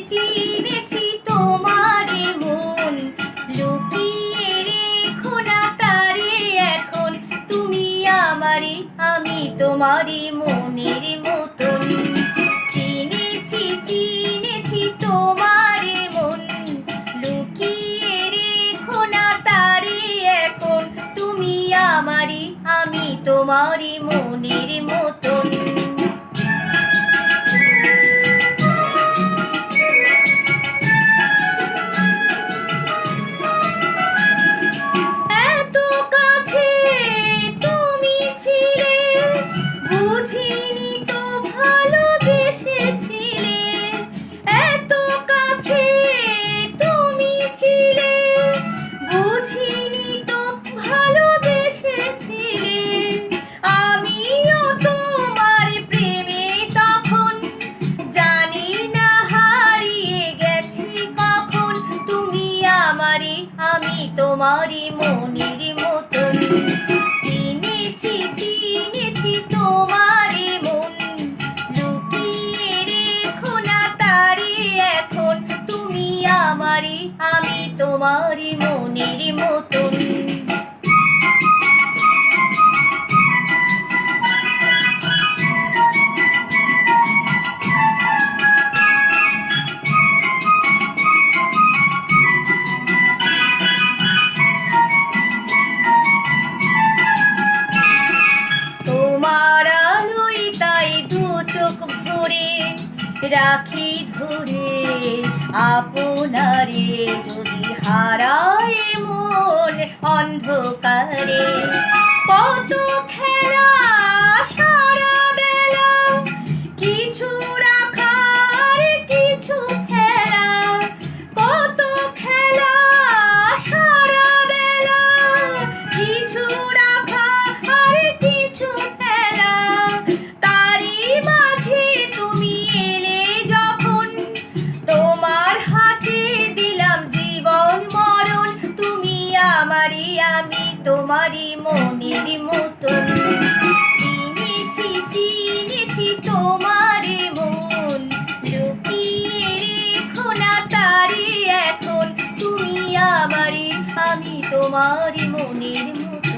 চিরেছি তোমারে মন। লুকিয়ে রেখো না এখন। তুমি আমারে, আমি তোমারই মনের মতন। চিনেছি চিনেছি তোমারে মন। লুকিয়ে রেখো না তারে এখন। তুমি আমারই আমি তোমারই মনের মতন। আমারই আমি তোমারই মনির মতন। চিনেছি চিনেছি তোমারই মন। লুকিয়ে রেখো না তারি এখন। তুমি আমারই, আমি তোমারই মনির মতন। রাখি ধরে আপনারে যদি হারায় মন অন্ধকারে। কত খেলা আমি তোমারই মনের মতন। চিনেছি চিনেছি তোমার মন। লুকিয়ে রেখো না তারি এখন। তুমি আমারই, আমি তোমারই মনের মতন।